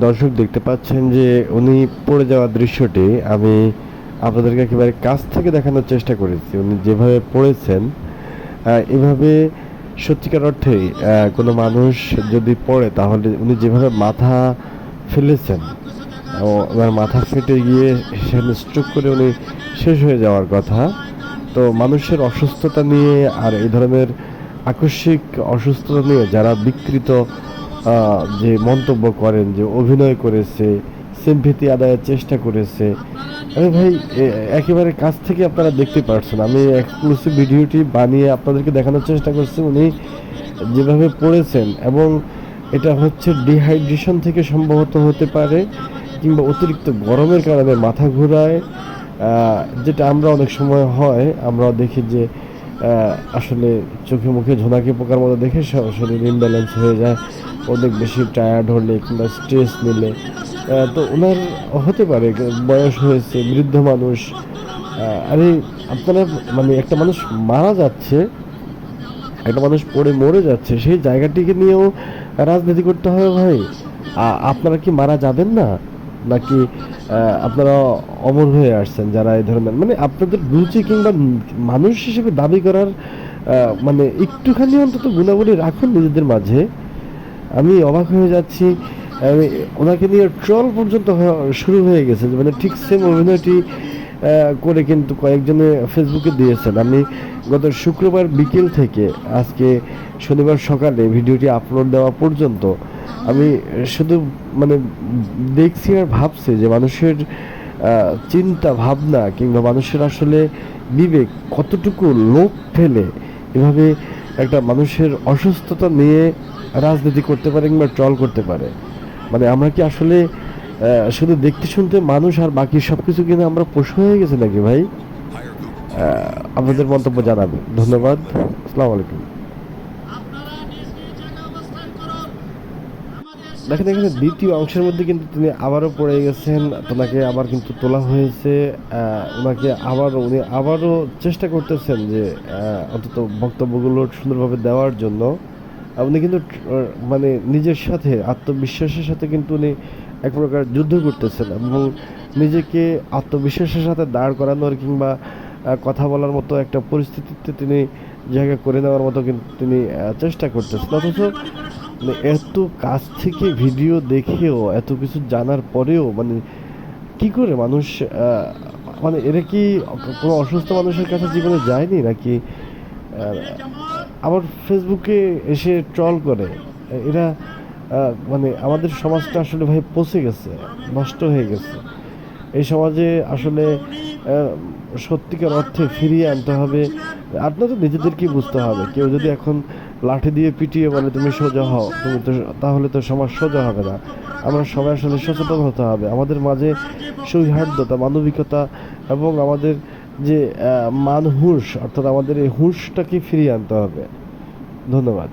দর্শক দেখতে পাচ্ছেন যে উনি পড়ে যাওয়ার দৃশ্যটি আমি আপনাদেরকে একেবারে কাছ থেকে দেখানোর চেষ্টা করেছি। উনি যেভাবে পড়েছেন এভাবে সত্যিকার অর্থেই আহ, কোনো মানুষ যদি পড়ে তাহলে উনি যেভাবে মাথা ফেলেছেন এবার মাথা ফেটে গিয়ে সেখানে স্ট্রোক করে উনি শেষ হয়ে যাওয়ার কথা। তো মানুষের অসুস্থতা নিয়ে আর এই ধরনের আকস্মিক অসুস্থতা নিয়ে যারা বিকৃত যে মন্তব্য করেন, যে অভিনয় করেছে সিম্পিতি আদায়ের চেষ্টা করেছে। আরে ভাই একেবারে কাছ থেকে আপনারা দেখতে পারছেন। আমি এক্সক্লুসিভ ভিডিওটি বানিয়ে আপনাদেরকে দেখানোর চেষ্টা করছি। উনি যেভাবে পড়েছেন এবং এটা হচ্ছে ডিহাইড্রেশন থেকে সম্ভবত হতে পারে, কিংবা অতিরিক্ত গরমের কারণে মাথা ঘোরায়। যেটা আমরা অনেক সময় হয়, আমরা দেখি যে আসলে চোখে মুখে ঝোনাকি পোকার মতো দেখে শরীর ইমব্যালেন্স হয়ে যায়। অনেক বেশি টায়ার্ড হলে কিংবা স্ট্রেস নিলে। তো ওনার হতে পারে, বয়স হয়েছে, বৃদ্ধ মানুষ। আরে, আপনারা মানে একটা মানুষ মারা যাচ্ছে, একটা মানুষ পড়ে মরে যাচ্ছে, সেই জায়গাটিকে নিয়েও রাজনীতি করতে হবে ভাই। আপনারা কি মারা যাবেন না? নাকি আপনারা অমর হয়ে আসছেন যারা এই ধরনের? মানে আপনাদের রুচি কিংবা মানুষ হিসেবে দাবি করার মানে একটুখানি অন্তত গুণাবলী রাখুন নিজেদের মাঝে। আমি অবাক হয়ে যাচ্ছি ওনাকে নিয়ে ট্রল পর্যন্ত শুরু হয়ে গেছে। মানে ঠিক সেম অভিনয়টি করে কিন্তু কয়েকজনে ফেসবুকে দিয়েছেন। আমি গত শুক্রবার বিকেল থেকে আজকে শনিবার সকালে ভিডিওটি আপলোড দেওয়া পর্যন্ত আমি শুধু মানে দেখছি আর ভাবছি যে মানুষের চিন্তা, ভাবনা কিংবা মানুষের আসলে বিবেক কতটুকু লোক ফেলে এভাবে একটা মানুষের অসুস্থতা নিয়ে রাজনীতি করতে পারে কিংবা ট্রল করতে পারে। মানে আমরা কি আসলে শুধু দেখতে শুনতে মানুষ আর বাকি সব কিছু কিনে আমরা পশু হয়ে গেছে নাকি ভাই? আপনাদের মন্তব্য জানাবেন। ধন্যবাদ। আসসালামু আলাইকুম। দেখেন এখানে দ্বিতীয় অংশের মধ্যে কিন্তু তিনি আবারও পড়ে গেছেন তোনাকে আবার কিন্তু তোলা হয়েছে ওনাকে আবারও, উনি আবারও চেষ্টা করতেছেন যে অন্তত বক্তব্যগুলো সুন্দরভাবে দেওয়ার জন্য। উনি কিন্তু মানে নিজের সাথে, আত্মবিশ্বাসের সাথে কিন্তু উনি এক প্রকার যুদ্ধ করতেছেন এবং নিজেকে আত্মবিশ্বাসের সাথে দাঁড় করানোর কিংবা কথা বলার মতো একটা পরিস্থিতিতে তিনি জায়গা করে নেওয়ার মতো কিন্তু তিনি চেষ্টা করতেছেন। অথচ মানে এত কাছ থেকে ভিডিও দেখেও, এত কিছু জানার পরেও মানে কি করে মানুষ মানে এরা কি কোনো অসুস্থ মানুষের কাছে জীবনে যায়নি নাকি আবার ফেসবুকে এসে ট্রল করে? এরা মানে আমাদের সমাজটা আসলে ভাই পচে গেছে, নষ্ট হয়ে গেছে। এই সমাজে আসলে সত্যিকার অর্থে ফিরিয়ে আনতে হবে। আপনাদের নিজেদেরকেই বুঝতে হবে? কেউ যদি এখন লাঠি দিয়ে পিটিয়ে বলে, তুমি সোজা হও, তুমি তো তাহলে তো সমাজ সোজা হবে না। আমরা সবাই আসলে সচেতন হতে হবে। আমাদের মাঝে সৌহার্দ্যতা, মানবিকতা এবং আমাদের যে মান হুঁশ, অর্থাৎ আমাদের এই হুঁশটাকে ফিরিয়ে আনতে হবে। ধন্যবাদ।